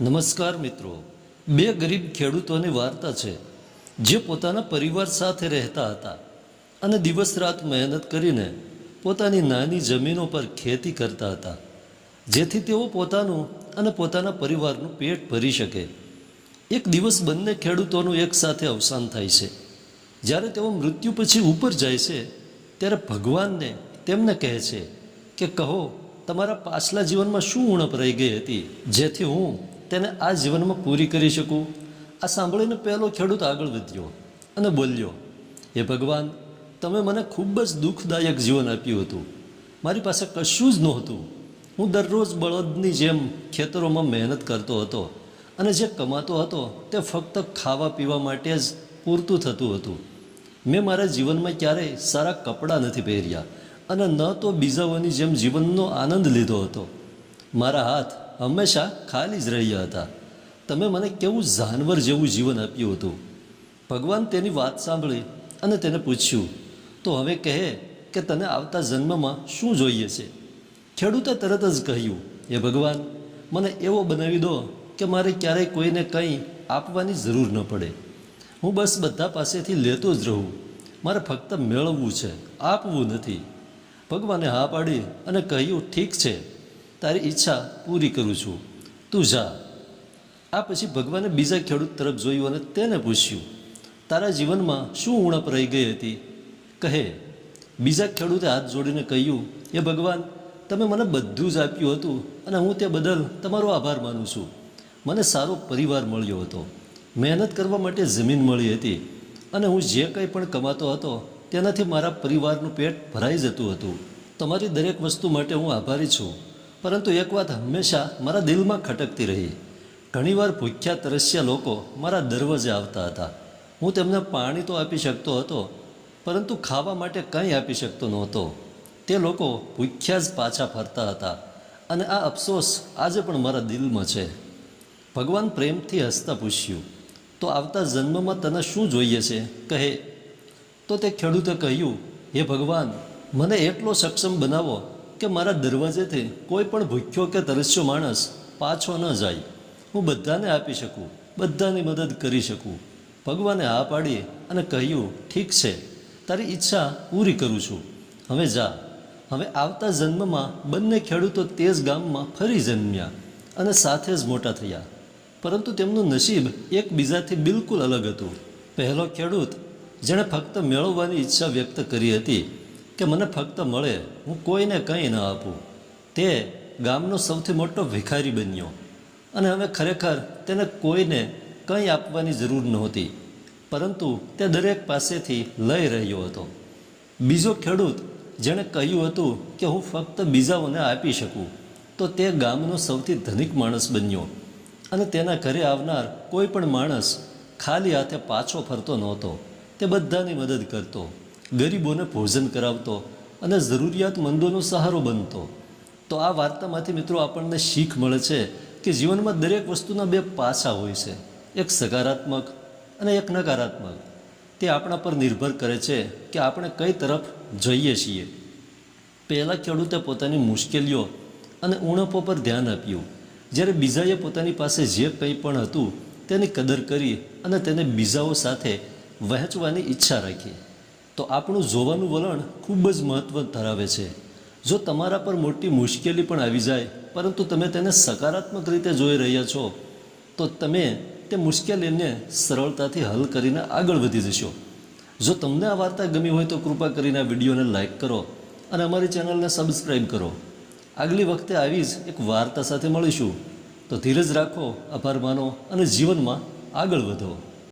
નમસ્કાર મિત્રો. બે ગરીબ ખેડૂતોની વાર્તા છે, જે પોતાના પરિવાર સાથે રહેતા હતા અને દિવસ રાત મહેનત કરીને પોતાની નાની જમીનો પર ખેતી કરતા હતા, જેથી તેઓ પોતાનું અને પોતાના પરિવારનું પેટ ભરી શકે. એક દિવસ બંને ખેડૂતોનું એકસાથે અવસાન થાય છે. જ્યારે તેઓ મૃત્યુ પછી ઉપર જાય છે, ત્યારે ભગવાનને તેમને કહે છે કે, કહો, તમારા પાછલા જીવનમાં શું ઉણપ રહી ગઈ હતી, જેથી હું તેને આ જીવનમાં પૂરી કરી શકું? આ સાંભળીને પહેલો ખેડૂત આગળ વધ્યો અને બોલ્યો, હે ભગવાન, તમે મને ખૂબ જ દુઃખદાયક જીવન આપ્યું હતું. મારી પાસે કશું જ નહોતું. હું દરરોજ બળદની જેમ ખેતરોમાં મહેનત કરતો હતો અને જે કમાતો હતો તે ફક્ત ખાવા પીવા માટે જ પૂરતું થતું હતું. મેં મારા જીવનમાં ક્યારેય સારા કપડાં નથી પહેર્યા અને ન તો બીજાઓની જેમ જીવનનો આનંદ લીધો હતો. મારા હાથ હંમેશા ખાલી જ રહ્યા હતા. તમે મને કેવું જાનવર જેવું જીવન આપ્યું હતું. ભગવાન તેની વાત સાંભળી અને તેને પૂછ્યું, તો હવે કહે કે તને આવતા જન્મમાં શું જોઈએ છે? ખેડૂતે તરત જ કહ્યું એ ભગવાન, મને એવો બનાવી દો કે મારે ક્યારેય કોઈને કંઈ આપવાની જરૂર ન પડે. હું બસ બધા પાસેથી લેતો જ રહું. મારે ફક્ત મેળવવું છે, આપવું નથી. ભગવાને હા પાડી અને કહ્યું, ઠીક છે. તારી ઈચ્છા પૂરી કરું છું. તું જા. આ પછી ભગવાને બીજા ખેડૂત તરફ જોયું અને તેને પૂછ્યું, તારા જીવનમાં શું ઉણપ રહી ગઈ હતી? કહે, બીજા ખેડૂતે હાથ જોડીને કહ્યું એ ભગવાન, તમે મને બધું જ આપ્યું હતું અને હું તે બદલ તમારો આભાર માનું છું. મને સારો પરિવાર મળ્યો હતો. મહેનત કરવા માટે જમીન મળી હતી અને હું જે કંઈ પણ કમાતો હતો તેનાથી મારા પરિવારનું પેટ ભરાઈ જતું હતું. તમારી દરેક વસ્તુ માટે હું આભારી છું. પરંતુ એક વાત હંમેશા મારા દિલમાં ખટકતી રહી. ઘણીવાર ભૂખ્યા તરસ્યા લોકો મારા દરવાજે આવતા હતા. હું તેમને પાણી તો આપી શકતો હતો, પરંતુ ખાવા માટે કંઈ આપી શકતો નહોતો. તે લોકો ભૂખ્યા જ પાછા ફરતા હતા અને આ અફસોસ આજે પણ મારા દિલમાં છે. ભગવાન પ્રેમથી હસતા પૂછ્યું, તો આવતા જન્મમાં તને શું જોઈએ છે? કહે. તો તે ખેડૂતે કહ્યું, હે ભગવાન, મને એટલો સક્ષમ બનાવો કે મારા દરવાજેથી કોઈ પણ ભૂખ્યો કે તરસ્યો માણસ પાછો ન જાય. હું બધાને આપી શકું, બધાની મદદ કરી શકું. ભગવાને હા પાડી અને કહ્યું, ઠીક છે, તારી ઈચ્છા પૂરી કરું છું. હવે જા. હવે આવતા જન્મમાં બંને ખેડૂતો તે જ ગામમાં ફરી જન્મ્યા અને સાથે જ મોટા થયા. પરંતુ તેમનું નસીબ એકબીજાથી બિલકુલ અલગ હતું. પહેલો ખેડૂત જેણે ફક્ત મેળવવાની ઈચ્છા વ્યક્ત કરી હતી કે મને ફક્ત મળે, હું કોઈને કંઈ ન આપું. તે ગામનો સૌથી મોટો ભિખારી બન્યો. અને હવે ખરેખર તેને કોઈને કંઈ આપવાની જરૂર નહોતી, પરંતુ તે દરેક પાસેથી લઈ રહ્યો હતો. બીજો ખેડૂત જેણે કહ્યું હતું કે હું ફક્ત બીજાઓને આપી શકું, તો તે ગામનો સૌથી ધનિક માણસ બન્યો. અને તેના ઘરે આવનાર કોઈ પણ માણસ ખાલી હાથે પાછો ફરતો નહોતો. તે બધાની મદદ કરતો. ગરીબોને ભોજન કરાવતો અને જરૂરિયાતમંદોનો સહારો બનતો. તો આ વાર્તામાંથી મિત્રો આપણને શીખ મળે છે કે જીવનમાં દરેક વસ્તુના બે પાસા હોય છે. એક સકારાત્મક અને એક નકારાત્મક. તે આપણા પર નિર્ભર કરે છે કે આપણે કઈ તરફ જઈએ છીએ. પહેલાં ખેડૂતે પોતાની મુશ્કેલીઓ અને ઉણપો પર ધ્યાન આપ્યું. જ્યારે બીજાએ પોતાની પાસે જે કંઈ પણ હતું તેની કદર કરી અને તેને બીજાઓ સાથે વહેંચવાની ઈચ્છા રાખી. તો આપણું જોવાનું વલણ ખૂબ જ મહત્ત્વ ધરાવે છે. જો તમારા પર મોટી મુશ્કેલી પણ આવી જાય, પરંતુ તમે તેને સકારાત્મક રીતે જોઈ રહ્યા છો, તો તમે તે મુશ્કેલીને સરળતાથી હલ કરીને આગળ વધી જશો. જો તમને આ વાર્તા ગમી હોય તો કૃપા કરીને આ વિડીયોને લાઇક કરો અને અમારી ચેનલને સબસ્ક્રાઈબ કરો. આગલી વખતે આવી જ એક વાર્તા સાથે મળીશું. તો ધીરજ રાખો, આભાર માનો અને જીવનમાં આગળ વધો.